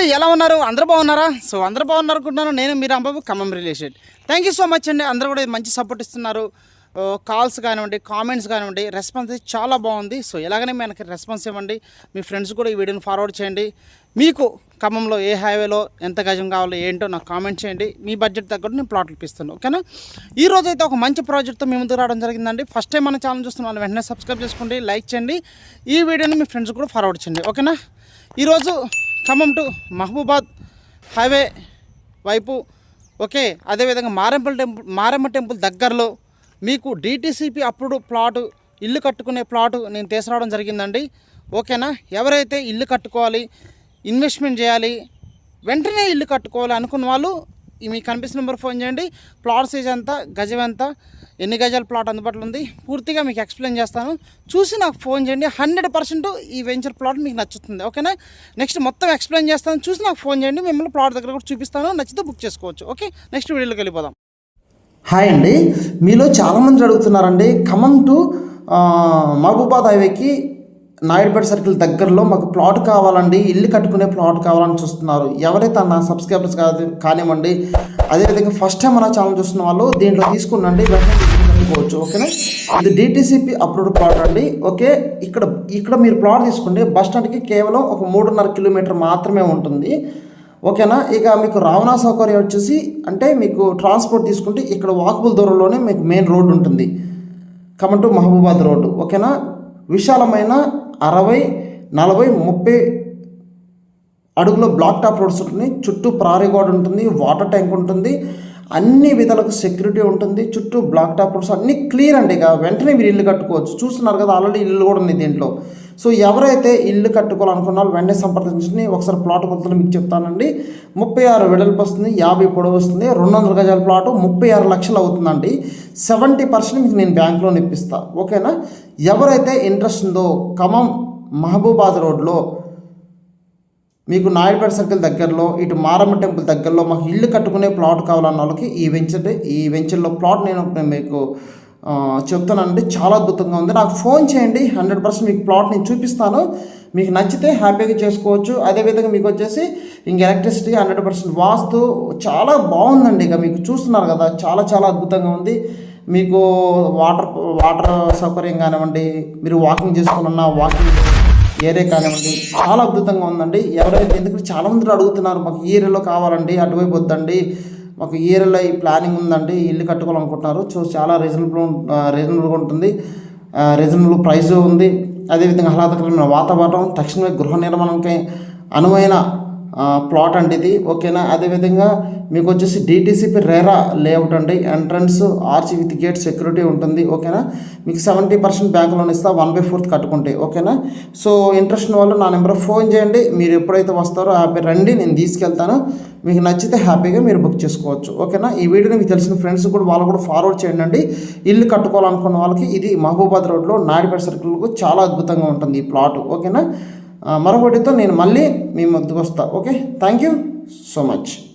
అండి ఎలా ఉన్నారు? అందరూ బాగున్నారా? సో అందరూ బాగున్నారు అనుకుంటున్నాను నేను మీరు Ambabu Khammam relation thank you so much అండి. అందరూ కూడా మంచి సపోర్ట్ ఇస్తున్నారు. కాల్స్ కానివ్వండి కామెంట్స్ కానివ్వండి రెస్పాన్స్ చాలా బాగుంది. సో ఎలాగనే మనకి రెస్పాన్స్ ఇవ్వండి. మీ ఫ్రెండ్స్ కూడా ఈ వీడియోని ఫార్వర్డ్ చేయండి. మీకు ఖమ్మంలో ఏ హైవేలో ఎంత గజం కావాలో ఏంటో నాకు కామెంట్ చేయండి. మీ బడ్జెట్ తగ్గట్టు నేను ప్లాట్లు ఇప్పిస్తాను. ఓకేనా ఈ రోజు అయితే ఒక మంచి ప్రాజెక్ట్తో మీ ముందుకు రావడం జరిగిందండి. ఫస్ట్ టైం మన ఛానల్ చూస్తున్న వాళ్ళు వెంటనే సబ్స్క్రైబ్ చేసుకోండి లైక్ చేయండి. ఈ వీడియోని మీ ఫ్రెండ్స్ కూడా ఫార్వర్డ్ చేయండి. ఓకేనా ఈరోజు ఖమ్మం టు మహబూబాద్ హైవే వైపు. ఓకే అదేవిధంగా మారెంపల్ టెంపుల్ మారెమ్మ టెంపుల్ దగ్గరలో మీకు డిటీసీపీ అప్పుడు ప్లాటు ఇల్లు కట్టుకునే ప్లాటు నేను తీసుకురావడం జరిగిందండి. ఓకేనా? ఎవరైతే ఇల్లు కట్టుకోవాలి ఇన్వెస్ట్మెంట్ చేయాలి వెంటనే ఇల్లు కట్టుకోవాలి అనుకున్న వాళ్ళు మీకు కనిపిస్తున్న నెంబర్ ఫోన్ చేయండి. ప్లాట్ సైజ్ ఎంత గజం ఎంత ఎన్ని గజాల ప్లాట్ అందుబాటులో ఉంది. పూర్తిగా మీకు ఎక్స్ప్లెయిన్ చేస్తాను. చూసి నాకు ఫోన్ చేయండి. హండ్రెడ్ పర్సెంట్ ఈ వెంచర్ ప్లాట్ మీకు నచ్చుతుంది. ఓకేనా నెక్స్ట్ మొత్తం ఎక్స్ప్లెయిన్ చేస్తాను. చూసి నాకు ఫోన్ చేయండి. మిమ్మల్ని ప్లాట్ దగ్గర కూడా చూపిస్తాను. నచ్చితే బుక్ చేసుకోవచ్చు. ఓకే నెక్స్ట్ వీడియోలోకి వెళ్ళిపోదాం. హాయ్ అండి. మీలో చాలామంది అడుగుతున్నారండి. ఖమ్మం టు మహబూబాద్ హైవేకి నాయుడుపేట సర్కిల్ దగ్గరలో మాకు ప్లాట్ కావాలండి ఇల్లు కట్టుకునే ప్లాట్ కావాలని చూస్తున్నారు. ఎవరైతే నా సబ్స్క్రైబర్స్ కాదు కానివ్వండి అదేవిధంగా ఫస్ట్ టైం మన ఛానల్ చూస్తున్న వాళ్ళు దీంట్లో తీసుకున్నండి కట్టుకోవచ్చు ఓకేనా? ఇది డిటీసీపీ అప్రూవ్డ్ ప్లాట్ అండి ఓకే? ఇక్కడ ఇక్కడ మీరు ప్లాట్ తీసుకుంటే బస్ స్టాండ్కి కేవలం ఒక మూడున్నర కిలోమీటర్ మాత్రమే ఉంటుంది ఓకేనా? ఇక మీకు రవాణా సౌకర్యం వచ్చేసి అంటే మీకు ట్రాన్స్పోర్ట్ తీసుకుంటే ఇక్కడ వాకబుల్ దూరంలోనే మీకు మెయిన్ రోడ్డు ఉంటుంది. కమంటూ టు మహబూబాద్ రోడ్డు ఓకేనా? విశాలమైన అరవై నలభై ముప్పై అడుగులో బ్లాక్ టాప్ రోడ్స్ ఉంటుంది. చుట్టూ ప్రారీ గోడ ఉంటుంది వాటర్ ట్యాంక్ ఉంటుంది. అన్ని విధాలకు సెక్యూరిటీ ఉంటుంది చుట్టూ బ్లాక్ టాప్స్ అన్ని అన్నీ క్లియర్ అండి. ఇక వెంటనే మీరు ఇల్లు కట్టుకోవచ్చు. చూస్తున్నారు కదా ఆల్రెడీ ఇల్లు కూడా ఉంది దీంట్లో. సో ఎవరైతే ఇల్లు కట్టుకోవాలనుకున్నారో వెంటనే సంప్రదించండి. ఒకసారి ప్లాట్ కొలతలు మీకు చెప్తానండి. ముప్పై ఆరు వెడల్పు వస్తుంది యాభై పొడవు వస్తుంది రెండు వందల గజాల ప్లాట్ ముప్పై ఆరు లక్షలు అవుతుందండి. సెవెంటీ పర్సెంట్ మీకు నేను బ్యాంక్ లోన్ ఇప్పిస్తా. ఓకేనా? ఎవరైతే ఇంట్రెస్ట్ ఉందో ఖమ్మం మహబూబాద్ రోడ్లో మీకు నాయుడుపేట సర్కిల్ దగ్గరలో ఇటు మారమ్మ టెంపుల్ దగ్గరలో మాకు ఇల్లు కట్టుకునే ప్లాట్ కావాలన్న వాళ్ళకి ఈ వెంచర్ ఈ వెంచర్లో ప్లాట్ నేను మీకు చెప్తానండి. చాలా అద్భుతంగా ఉంది. నాకు ఫోన్ చేయండి. హండ్రెడ్ పర్సెంట్ మీకు ప్లాట్ నేను చూపిస్తాను. మీకు నచ్చితే హ్యాపీగా చేసుకోవచ్చు. అదేవిధంగా మీకు వచ్చేసి ఇంక ఎలక్ట్రిసిటీ హండ్రెడ్ పర్సెంట్ వాస్తు చాలా బాగుందండి. ఇక మీకు చూస్తున్నారు కదా చాలా చాలా అద్భుతంగా ఉంది. మీకు వాటర్ వాటర్ సౌకర్యం కానివ్వండి మీరు వాకింగ్ చేసుకోవాలన్నా వాకింగ్ ఏరియా కానివ్వండి చాలా అద్భుతంగా ఉందండి. ఎవరైతే ఎందుకంటే చాలా మంది అడుగుతున్నారు మాకు ఈ ఏరియాలో కావాలండి అటువైపు వద్దండి మాకు ఈ ఏరియాలో ఈ ప్లానింగ్ ఉందండి ఇల్లు కట్టుకోవాలనుకుంటున్నారు. సో చాలా రీజనబుల్ రీజనబుల్గా ఉంటుంది. రీజనబుల్ ప్రైస్ ఉంది. అదేవిధంగా ఆహ్లాదకరమైన వాతావరణం తక్షణమే గృహ నిర్మాణంకి అనువైన ప్లాట్ అండి ఇది. ఓకేనా? అదేవిధంగా మీకు వచ్చేసి డిటీసీపీ రేరా లేఅవుట్ అండి. Entrance arch with gate security ఉంటుంది. ఓకేనా? మీకు సెవెంటీ పర్సెంట్ బ్యాంక్ లోన్ ఇస్తా వన్ బై ఫోర్త్ కట్టుకుంటే. ఓకేనా? సో ఇంట్రెస్ట్ వాళ్ళు నా నెంబర్ ఫోన్ చేయండి. మీరు ఎప్పుడైతే వస్తారో హ్యాపీ రండి. నేను తీసుకెళ్తాను. మీకు నచ్చితే హ్యాపీగా మీరు బుక్ చేసుకోవచ్చు. ఓకేనా? ఈ వీడియోని మీకు తెలిసిన ఫ్రెండ్స్ కూడా వాళ్ళు కూడా ఫార్వర్డ్ చేయండి అండి. ఇల్లు కట్టుకోవాలనుకున్న వాళ్ళకి ఇది మహబూబాద్ రోడ్లో నాయుడుపేట సర్కిల్కు చాలా అద్భుతంగా ఉంటుంది ఈ ప్లాట్ ఓకేనా? మరొకటితో నేను మళ్ళీ మీ ముందుకు వస్తా. Okay thank you so much